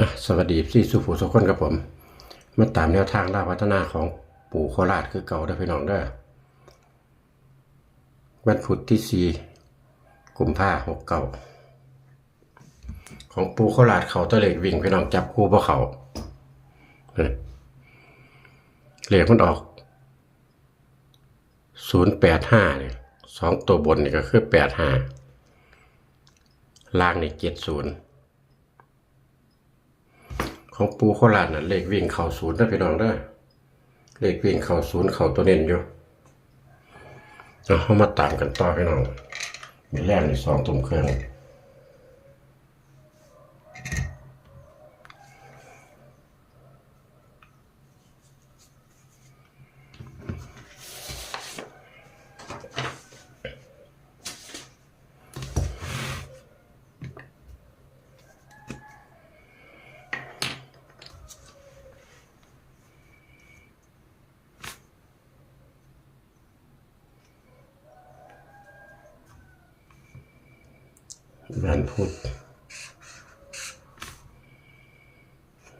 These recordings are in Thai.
อะสวัสดีพี่สุภูสุคนกับผม มาตามแนวทางล่าพัฒนาของปู่โคราชคือเก่าเด้พี่น้องเด้อวันพุธที่สี่กลุ่มภาหกเก้าของปู่โคราชเขาตะเล็กวิ่งพี่น้องจับคู่พวกเขาเอ้ยเหล็กมันออกศูนย์แปดห้าเนี่ยสองตัวบนนี่ก็คือแปดห้าล่างนี่เจ็ดศูนย์ ของปูโคราชน่ะเลขวิ่งเข่าศูนย์นะพี่น้องเด้อเลขวิ่งเข่าศูนย์เข่าตัวเน้นอยู่เอาเข้ามาตามกันต่อพี่น้องมีแรกในสองตุ่มเครื่อง วันพุธ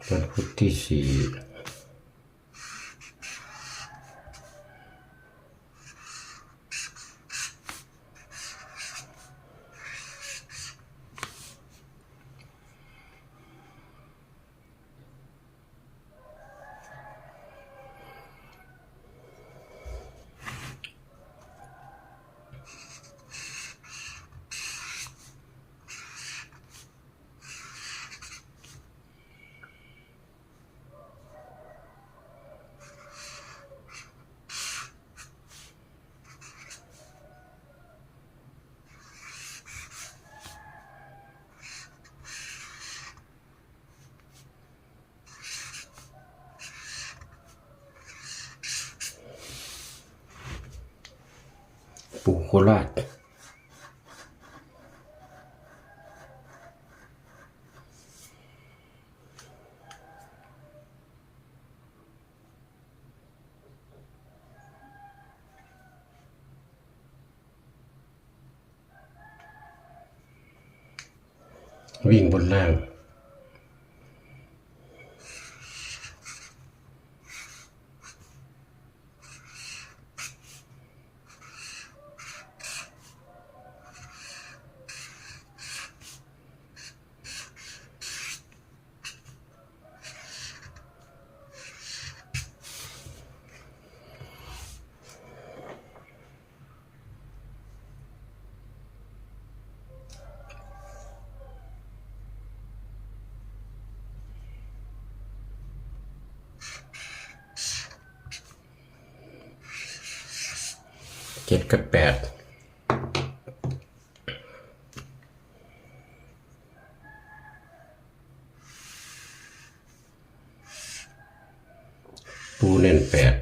วันพุธที่สี่ปู โคราชวิ่งบนล่าง เจ็ดกับแปดปูเน่นแปด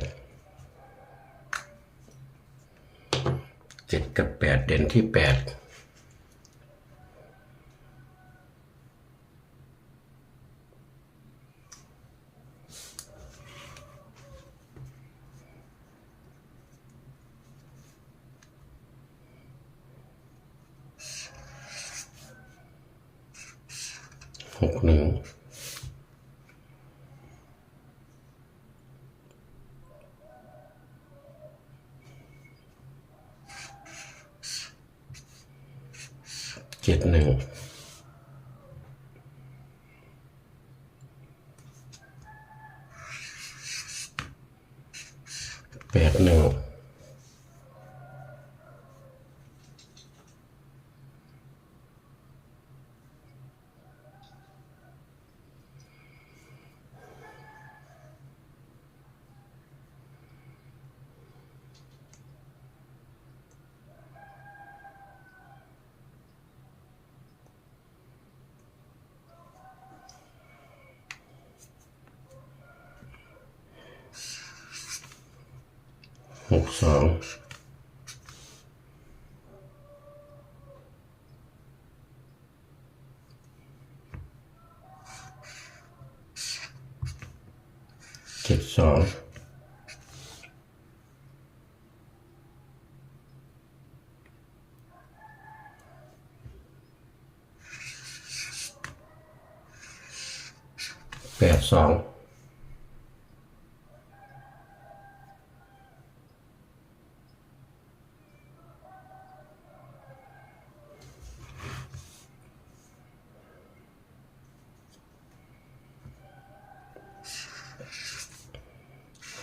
เจ็ดกับแปดเด่นที่แปด หกหนึ่งเจ็ดหนึ่งแปดหนึ่ง หกสองเจ็ดสอง แปดสอง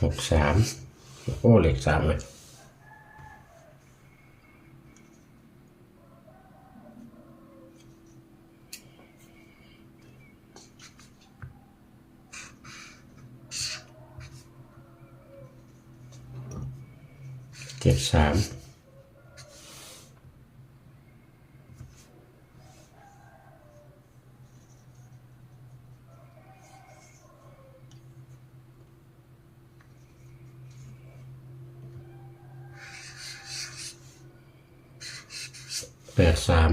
หกสามโอ้เหล็กสามเลยเจ็ดสาม แปดสาม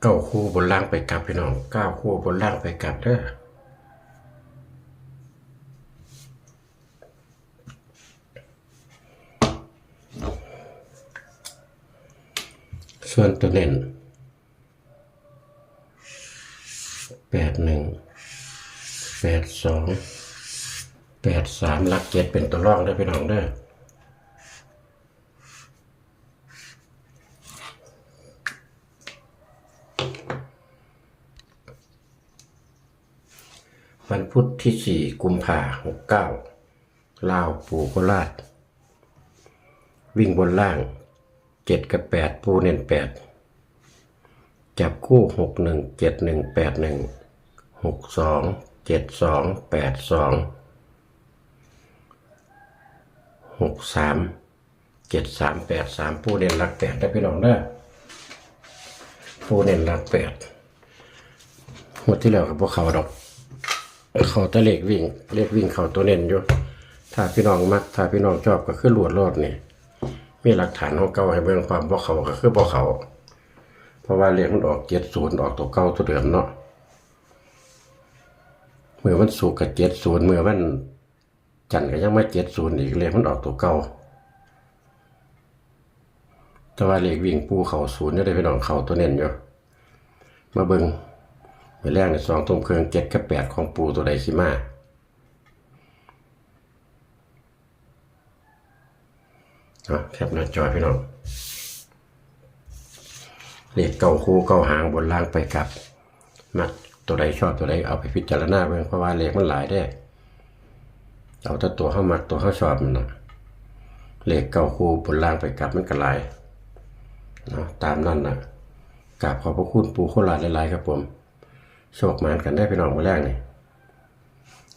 เก้าคู่บนล่างไปกลับพี่น้องเก้าคู่บนล่างไปกลับเด้อส่วนตัวเน้นแปดหนึ่งแปดสอง แปดสามหลักเจ็ดเป็นตัวรองได้พี่น้องเด้อวันพุทธที่สี่กุมภาหกเก้าลาวปูโคราช วิ่งบนล่างเจ็ดกับแปูเน้นแปดจับคู่งเจ็ดหนึ่งแปดหนึ่งหกสองเจ็ดสองแปดสอง หกสามเจ็ดสามแปดสามปูเน้นหลักแปดได้พี่น้องเด้อปูเน้นหลักแปดหมดที่แล้วกับพวกเขาดอกเขาตะเลขวิ่งเลขวิ่งเขาตัวเน้นอยู่ถ้าพี่น้องมักถ้าพี่น้องชอบก็คือหลวดรอดนี่มีหลักฐานของเก่าให้เบิ่งความบ่เขาก็คือบ่เขา เพราะว่าเลขมันออกเจ็ดศูนย์ออกตัวเก่าตัวเดิมเนาะเมื่อวันศุกร์กับเจ็ดศูนย์เมื่อวัน จันทร์ก็ยังไม่เจ็ดศูนย์อีกเลขมันออกตัวเก่าแต่ว่าเลขวิ่งปูเขาศูนย์เนี่ยได้พี่น้องเขาตัวเน้นอยู่มาเบิงมือแรกในสองตุ้มเครื่องเจ็ดกับแปดของปูตัวใดสิมาแคปหน้าจอพี่น้องเลขเก่าคู่เก่าหางบนล่างไปกลับมักตัวใดชอบตัวใดเอาไปพิจารณาเบิ่งเพราะว่าเลขมันหลายได้ เอาถ้าตัวเข้ามักตัวเข้าชอบมันนะเลขเก่าคูบนล่างไปกลับมันกระไรเนาะตามนั่นนะกราบขอบพระคุณปูโคราหลายๆครับผมโชคหมานกันได้ไปนองมาแรกนี่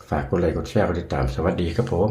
ฝากกดไลค์กดแชร์กดติดตามสวัสดีครับผม